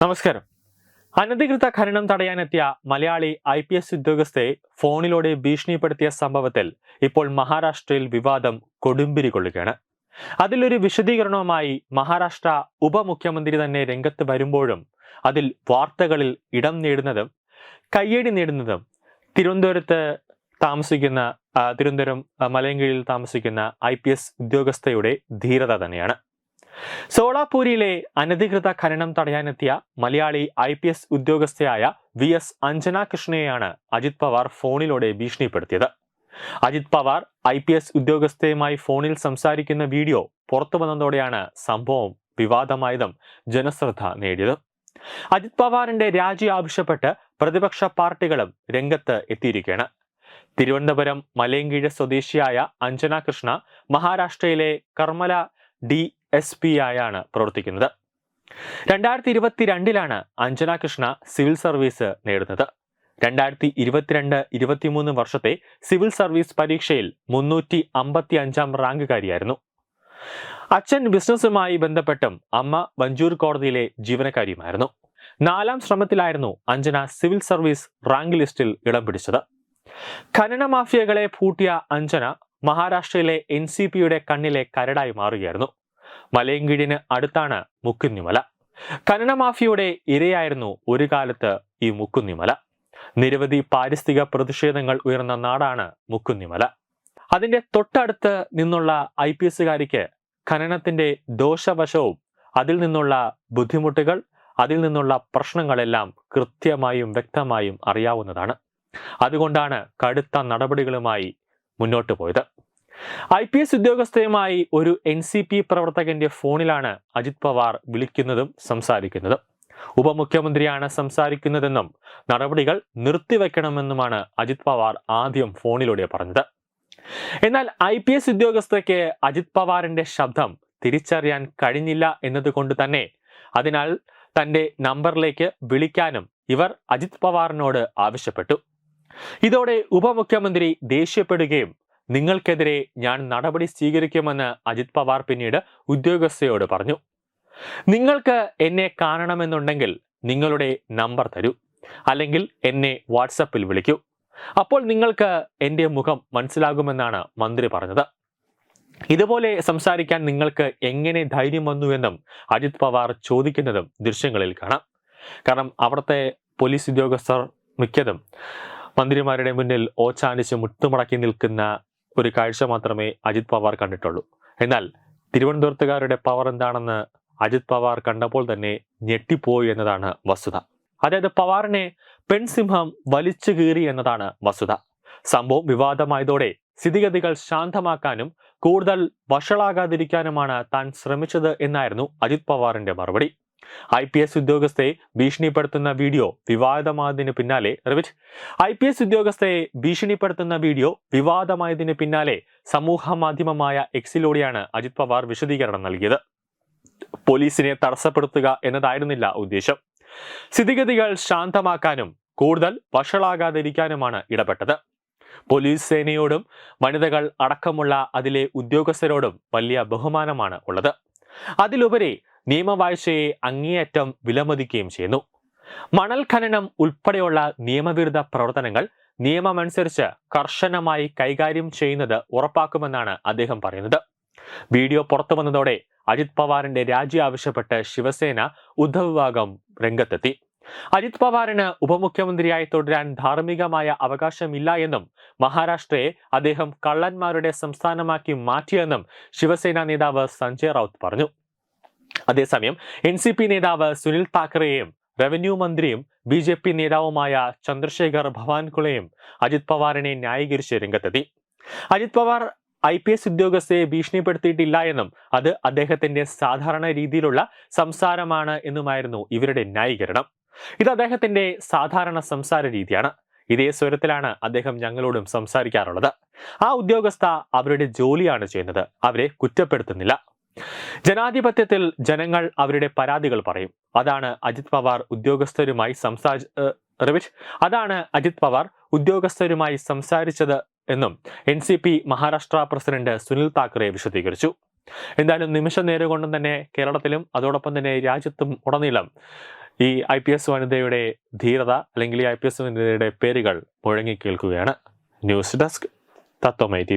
നമസ്കാരം. അനധികൃത ഖനനം തടയാനെത്തിയ മലയാളി ഐ പി എസ് ഉദ്യോഗസ്ഥയെ ഫോണിലൂടെ ഭീഷണിപ്പെടുത്തിയ സംഭവത്തിൽ ഇപ്പോൾ മഹാരാഷ്ട്രയിൽ വിവാദം കൊടുമ്പിരി കൊള്ളുകയാണ്. അതിലൊരു വിശദീകരണവുമായി മഹാരാഷ്ട്ര ഉപമുഖ്യമന്ത്രി തന്നെ രംഗത്ത് വരുമ്പോഴും അതിൽ വാർത്തകളിൽ ഇടം നേടുന്നതും കയ്യടി നേടുന്നതും തിരുവനന്തപുരത്ത് താമസിക്കുന്ന തിരുവനന്തപുരം ആ, മലയൻകീഴിൽ താമസിക്കുന്ന ഐ പി എസ് ഉദ്യോഗസ്ഥയുടെ ധീരത തന്നെയാണ്. സോളാപൂരിലെ അനധികൃത ഖനനം തടയാനെത്തിയ മലയാളി ഐ പി എസ് ഉദ്യോഗസ്ഥയായ വി എസ് അഞ്ജന കൃഷ്ണയെയാണ് അജിത് പവാർ ഫോണിലൂടെ ഭീഷണിപ്പെടുത്തിയത്. Ajit Pawar I P S ഉദ്യോഗസ്ഥയുമായി ഫോണിൽ സംസാരിക്കുന്ന വീഡിയോ പുറത്തു വന്നതോടെയാണ് സംഭവം വിവാദമായതും ജനശ്രദ്ധ നേടിയത്. അജിത് പവാറിന്റെ രാജി ആവശ്യപ്പെട്ട് പ്രതിപക്ഷ പാർട്ടികളും രംഗത്ത് എത്തിയിരിക്കുകയാണ്. തിരുവനന്തപുരം മലയങ്കീഴ് സ്വദേശിയായ അഞ്ജന കൃഷ്ണ മഹാരാഷ്ട്രയിലെ കർമ്മല ഡി എസ് പി ആയാണ് പ്രവർത്തിക്കുന്നത്. രണ്ടായിരത്തി ഇരുപത്തിരണ്ടിലാണ് അഞ്ജന കൃഷ്ണ സിവിൽ സർവീസ് നേടുന്നത്. രണ്ടായിരത്തി ഇരുപത്തിരണ്ട് ഇരുപത്തിമൂന്ന് വർഷത്തെ സിവിൽ സർവീസ് പരീക്ഷയിൽ മുന്നൂറ്റി അമ്പത്തി അഞ്ചാം റാങ്കുകാരിയായിരുന്നു. അച്ഛൻ ബിസിനസ്സുമായി ബന്ധപ്പെട്ടും അമ്മ വഞ്ചൂർ കോടതിയിലെ ജീവനക്കാരിയുമായിരുന്നു. നാലാം ശ്രമത്തിലായിരുന്നു അഞ്ജന സിവിൽ സർവീസ് റാങ്ക് ലിസ്റ്റിൽ ഇടം പിടിച്ചത്. ഖനന മാഫിയകളെ പൂട്ടിയ അഞ്ജന മഹാരാഷ്ട്രയിലെ എൻ സി പിയുടെ കണ്ണിലെ കരടായി മാറുകയായിരുന്നു. മലയൻകീഴിന് അടുത്താണ് മുക്കുന്നിമല. ഖനന മാഫിയയുടെ ഇരയായിരുന്നു ഒരു കാലത്ത് ഈ മുക്കുന്നിമല. നിരവധി പാരിസ്ഥിതിക പ്രതിഷേധങ്ങൾ ഉയർന്ന നാടാണ് മുക്കുന്നിമല. അതിന്റെ തൊട്ടടുത്ത് നിന്നുള്ള ഐ പി എസുകാരിക്ക് ഖനനത്തിന്റെ ദോഷവശവും അതിൽ നിന്നുള്ള ബുദ്ധിമുട്ടുകൾ അതിൽ നിന്നുള്ള പ്രശ്നങ്ങളെല്ലാം കൃത്യമായും വ്യക്തമായും അറിയാവുന്നതാണ്. അതുകൊണ്ടാണ് കടുത്ത നടപടികളുമായി മുന്നോട്ട് പോയത്. ഐ പി എസ് ഉദ്യോഗസ്ഥയുമായി ഒരു എൻ സി പി പ്രവർത്തകന്റെ ഫോണിലാണ് അജിത് പവാർ വിളിക്കുന്നതും സംസാരിക്കുന്നതും. ഉപമുഖ്യമന്ത്രിയാണ് സംസാരിക്കുന്നതെന്നും നടപടികൾ നിർത്തിവെക്കണമെന്നുമാണ് അജിത് പവാർ ആദ്യം ഫോണിലൂടെ പറഞ്ഞത്. എന്നാൽ ഐ പി എസ് ഉദ്യോഗസ്ഥയ്ക്ക് അജിത് പവാറിന്റെ ശബ്ദം തിരിച്ചറിയാൻ കഴിഞ്ഞില്ല എന്നതുകൊണ്ട് തന്നെ അതിനാൽ തന്റെ നമ്പറിലേക്ക് വിളിക്കാനും ഇവർ അജിത് പവാറിനോട് ആവശ്യപ്പെട്ടു. ഇതോടെ ഉപമുഖ്യമന്ത്രി ദേഷ്യപ്പെടുകയും നിങ്ങൾക്കെതിരെ ഞാൻ നടപടി സ്വീകരിക്കുമെന്ന് അജിത് പവാർ പിന്നീട് ഉദ്യോഗസ്ഥയോട് പറഞ്ഞു. നിങ്ങൾക്ക് എന്നെ കാണണമെന്നുണ്ടെങ്കിൽ നിങ്ങളുടെ നമ്പർ തരൂ. അല്ലെങ്കിൽ എന്നെ വാട്സപ്പിൽ വിളിക്കൂ. അപ്പോൾ നിങ്ങൾക്ക് എന്റെ മുഖം മനസ്സിലാകുമെന്നാണ് മന്ത്രി പറഞ്ഞത്. ഇതുപോലെ സംസാരിക്കാൻ നിങ്ങൾക്ക് എങ്ങനെ ധൈര്യം വന്നു എന്നും അജിത് പവാർ ചോദിക്കുന്നതും ദൃശ്യങ്ങളിൽ കാണാം. കാരണം അവിടുത്തെ പോലീസ് ഉദ്യോഗസ്ഥർ മിക്കതും മന്ത്രിമാരുടെ മുന്നിൽ ഓച്ചാനിച്ച് മുട്ടുമടക്കി നിൽക്കുന്ന ഒരു കാഴ്ച മാത്രമേ അജിത് പവാർ കണ്ടിട്ടുള്ളൂ. എന്നാൽ തിരുവനന്തപുരത്തുകാരുടെ പവർ എന്താണെന്ന് അജിത് പവാർ കണ്ടപ്പോൾ തന്നെ ഞെട്ടിപ്പോയി എന്നതാണ് വസ്തുത. അതായത് പവാറിനെ പെൺസിംഹം വലിച്ചു കീറി എന്നതാണ് വസ്തുത. സംഭവം വിവാദമായതോടെ സ്ഥിതിഗതികൾ ശാന്തമാക്കാനും കൂടുതൽ വഷളാകാതിരിക്കാനുമാണ് താൻ ശ്രമിച്ചത് എന്നായിരുന്നു അജിത് പവാറിന്റെ മറുപടി. ഐ പി എസ് ഉദ്യോഗസ്ഥയെ ഭീഷണിപ്പെടുത്തുന്ന വീഡിയോ വിവാദമായതിനു പിന്നാലെ. റിവിറ്റ് ഐ പി എസ് ഉദ്യോഗസ്ഥയെ ഭീഷണിപ്പെടുത്തുന്ന വീഡിയോ വിവാദമായതിനു പിന്നാലെ സമൂഹ മാധ്യമമായ എക്സിലൂടെയാണ് അജിത് പവാർ വിശദീകരണം നൽകിയത്. പോലീസിനെ തടസ്സപ്പെടുത്തുക എന്നതായിരുന്നില്ല ഉദ്ദേശം. സ്ഥിതിഗതികൾ ശാന്തമാക്കാനും കൂടുതൽ വഷളാകാതിരിക്കാനുമാണ് ഇടപെട്ടത്. പോലീസ് സേനയോടും വനിതകൾ അടക്കമുള്ള അതിലെ ഉദ്യോഗസ്ഥരോടും വലിയ ബഹുമാനമാണ് ഉള്ളത്. അതിലുപരി നിയമവാഴ്ചയെ അങ്ങേയറ്റം വിലമതിക്കുകയും ചെയ്യുന്നു. മണൽ ഖനനം ഉൾപ്പെടെയുള്ള നിയമവിരുദ്ധ പ്രവർത്തനങ്ങൾ നിയമമനുസരിച്ച് കർശനമായി കൈകാര്യം ചെയ്യുന്നത് ഉറപ്പാക്കുമെന്നാണ് അദ്ദേഹം പറയുന്നത്. വീഡിയോ പുറത്തു വന്നതോടെ അജിത് പവാറിന്റെ രാജി ആവശ്യപ്പെട്ട് ശിവസേന ഉദ്ധവ് വിഭാഗം രംഗത്തെത്തി. അജിത് പവാറിന് ഉപമുഖ്യമന്ത്രിയായി തുടരാൻ ധാർമ്മികമായ അവകാശമില്ല എന്നും മഹാരാഷ്ട്രയെ അദ്ദേഹം കള്ളന്മാരുടെ സംസ്ഥാനമാക്കി മാറ്റിയെന്നും ശിവസേന നേതാവ് സഞ്ജയ് റൌത്ത് പറഞ്ഞു. അതേസമയം എൻ സി പി നേതാവ് സുനിൽ താക്കറെയും റവന്യൂ മന്ത്രിയും ബി ജെ പി നേതാവുമായ ചന്ദ്രശേഖർ ഭവാൻകുളയും അജിത് പവാറിനെ ന്യായീകരിച്ച് രംഗത്തെത്തി. Ajit Pawar I P S ഉദ്യോഗസ്ഥയെ ഭീഷണിപ്പെടുത്തിയിട്ടില്ല എന്നും അത് അദ്ദേഹത്തിന്റെ സാധാരണ രീതിയിലുള്ള സംസാരമാണ് എന്നുമായിരുന്നു ഇവരുടെ ന്യായീകരണം. ഇത് അദ്ദേഹത്തിന്റെ സാധാരണ സംസാര രീതിയാണ്. ഇതേ സ്വരത്തിലാണ് അദ്ദേഹം ഞങ്ങളോടും സംസാരിക്കാറുള്ളത്. ആ ഉദ്യോഗസ്ഥ അവരുടെ ജോലിയാണ് ചെയ്യുന്നത്. അവരെ കുറ്റപ്പെടുത്തുന്നില്ല. ജനാധിപത്യത്തിൽ ജനങ്ങൾ അവരുടെ പരാതികൾ പറയും. അതാണ് അജിത് പവാർ ഉദ്യോഗസ്ഥരുമായി സംസാരിച്ച റവിഷ്. അതാണ് അജിത് പവാർ ഉദ്യോഗസ്ഥരുമായി സംസാരിച്ചത് എന്നും N C P Maharashtra president Sunil Thackeray വിശദീകരിച്ചു. എന്തായാലും നിമിഷ നേരം കൊണ്ടും തന്നെ കേരളത്തിലും അതോടൊപ്പം തന്നെ രാജ്യത്തും ഉടനീളം ഈ ഐ പി എസ് വനിതയുടെ ധീരത അല്ലെങ്കിൽ ഐ പി എസ് വനിതയുടെ പേരുകൾ മുഴങ്ങി കേൾക്കുകയാണ്. ന്യൂസ് ഡെസ്ക് തത്വമൈ ടി